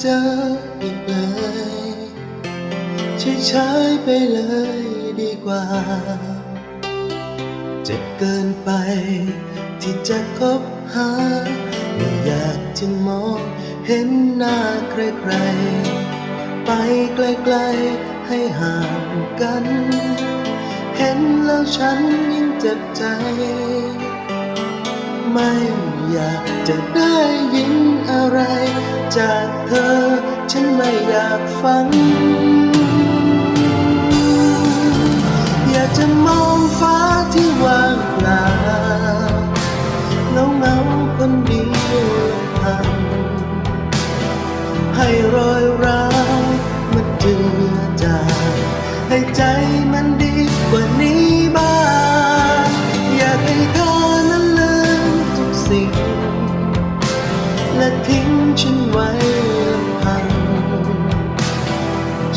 เจออีกเลยใช้ใช้ๆไปเลยดีกว่า เจ็บเกินไป ที่จะคบหา ไม่อยากจะมองเห็นหน้าใครๆ ไปไกลๆให้ห่างกัน เห็นแล้วฉันยิ่งเจ็บใจ ไม่ อยากจะได้ยินอะไร จากเธอ ฉันไม่อยากฟัง อยากจะมองฟ้าที่ว่างเปล่าเงาเงาคนเดียวทำให้รอยร้าวมันเจือจางให้ใจมันดีกว่านี้บ้างอยากให้เธอนั้นลืมทุกสิ่ง และทิ้งฉันไว้ลำพัง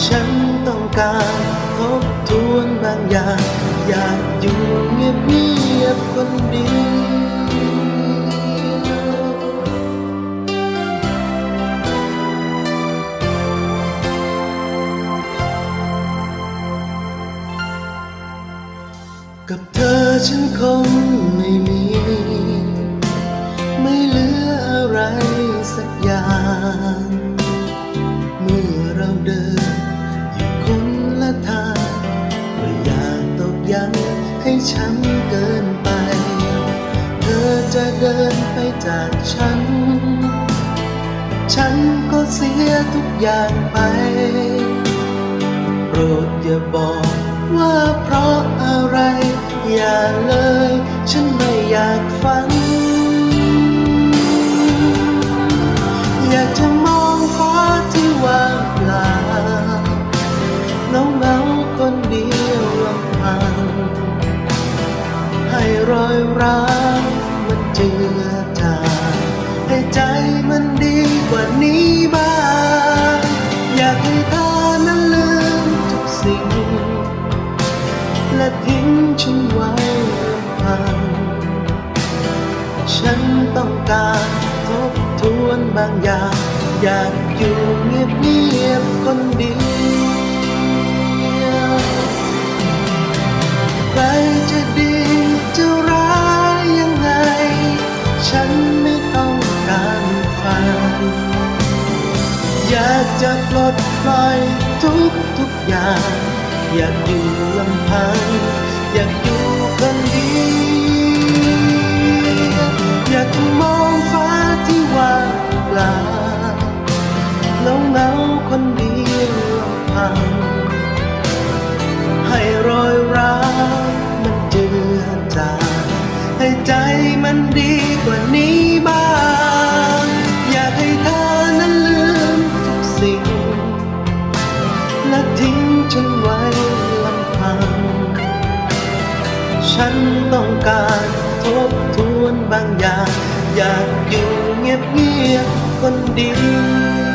ฉันต้องการทบทวนบางอย่าง อยากอยู่เงียบเงียบคนเดียวกับเธอฉันคงไม่มี สักอย่าง เมื่อเราเดินอยู่คนละทางก็อยากตกย้ำให้ฉันเกินไป เธอจะเดินไปจากฉัน ฉันก็เสียทุกอย่างไป โปรดอย่าบอกว่าเพราะอะไร อย่าเลย ฉันไม่อยากฟัง ให้รอยร้าวมันเจือจางให้ใจมันดีกว่านี้บ้าง อยากให้เธอนั้นลืมทุกสิ่ง และทิ้งฉันไว้ลำพังฉันต้องการทบทวนบางอย่าง อยากอยู่เงียบเงียบๆคนเดียวากจะปลดปล่อยทุกทุกอย่าง อยากอยู่ลำพัง อยากอยู่คนเดียวอยากมองฟ้าที่ว่างเปล่าเงาเงาคนเดียวลำพัง ให้รอยร้าวมันเจือจางให้ใจมันดีกว่านี้บ้าง ฉันต้องการทบทวนบางอย่าง อยากอยู่เงียบเงียบๆคนเดียว